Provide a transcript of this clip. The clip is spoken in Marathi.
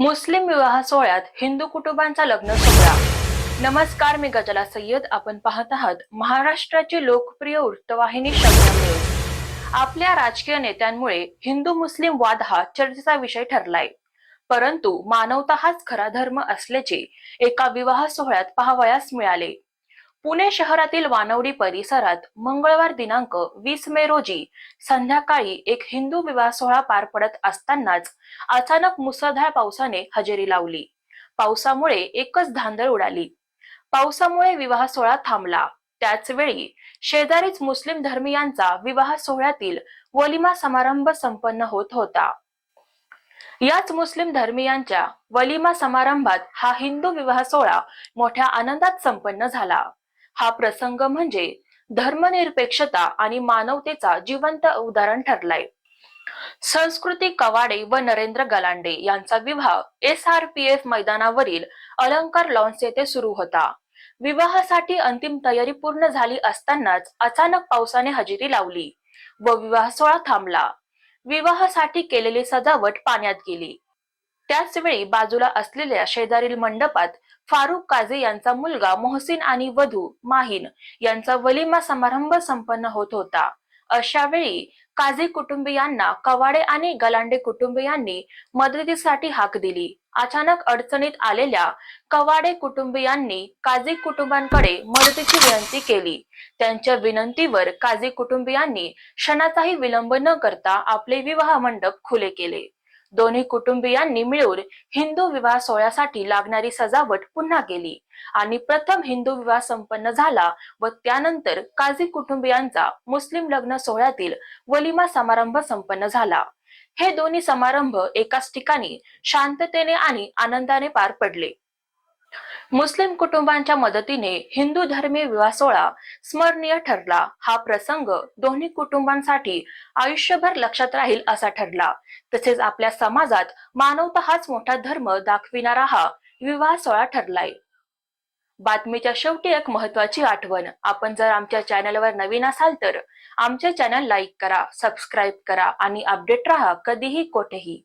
मुस्लिम विवाह सोहळ्यात हिंदू कुटुंबांचा लग्न सोहळा. नमस्कार मी गजला सय्यद. आपण पाहत आहात महाराष्ट्राची लोकप्रिय वृत्तवाहिनी शब्द न्यूज. आपल्या राजकीय नेत्यांमुळे हिंदू मुस्लिम वाद हा चर्चेचा विषय ठरलाय. परंतु मानवता हाच खरा धर्म असल्याचे एका विवाह सोहळ्यात पाहावयास मिळाले. पुणे शहरातील वानवडी परिसरात मंगळवार दिनांक वीस मे रोजी संध्याकाळी एक हिंदू विवाह सोहळा पार पडत असतानाच अचानक मुसळधार पावसाने हजेरी लावली. पावसामुळे एकच धांदळ उडाली. पावसामुळे विवाह सोहळा थांबला. त्याचवेळी शेजारीच मुस्लिम धर्मियांचा विवाह सोहळ्यातील वलिमा समारंभ संपन्न होत होता. याच मुस्लिम धर्मियांच्या वलिमा समारंभात हा हिंदू विवाह सोहळा मोठ्या आनंदात संपन्न झाला. हा प्रसंग म्हणजे धर्मनिरपेक्षता आणि मानवतेचा जिवंत उदाहरण ठरलाय. संस्कृती कवाडे व नरेंद्र गलांडे यांचा विवाह एस आर पी एफ मैदानावरील अलंकार लॉन्स येथे सुरू होता. विवाहासाठी अंतिम तयारी पूर्ण झाली असतानाच अचानक पावसाने हजेरी लावली व विवाह सोहळा थांबला. विवाहासाठी केलेली सजावट पाण्यात गेली. त्याच वेळी बाजूला असलेल्या शेजारील मंडपात फारुख काझी यांचा मुलगा मोहसिन आणि वधू माहीन यांचा वलिमा समारंभ संपन्न होत होता. अशा वेळी काझी कुटुंबियांना कवाडे आणि गलांडे कुटुंबियांनी मदतीसाठी हाक दिली. अचानक अडचणीत आलेल्या कवाडे कुटुंबियांनी काझी कुटुंबांकडे मदतीची विनंती केली. त्यांच्या विनंतीवर काझी कुटुंबियांनी क्षणाचाही विलंब न करता आपले विवाह मंडप खुले केले. दोन्ही कुटुंबियांनी मिळून हिंदू विवाह सोहळ्यासाठी लागणारी सजावट पुन्हा केली. आणि प्रथम हिंदू विवाह संपन्न झाला व त्यानंतर काझी कुटुंबियांचा मुस्लिम लग्न सोहळ्यातील वलिमा समारंभ संपन्न झाला. हे दोन्ही समारंभ एकाच ठिकाणी शांततेने आणि आनंदाने पार पडले. मुस्लिम कुटुंबांच्या मदतीने हिंदू धर्मीय विवाह सोहळा स्मरणीय ठरला. हा प्रसंग दोन्ही कुटुंबांसाठी आयुष्यभर लक्षात राहील असा ठरला. तसेच आपल्या समाजात मानवता हाच मोठा धर्म दाखविणारा हा विवाह सोहळा ठरलाय. बातमीच्या शेवटी एक महत्वाची आठवण. आपण जर आमच्या चॅनलवर नवीन असाल तर आमचे चॅनल लाईक करा सबस्क्राईब करा आणि अपडेट राहा कधीही कोठेही.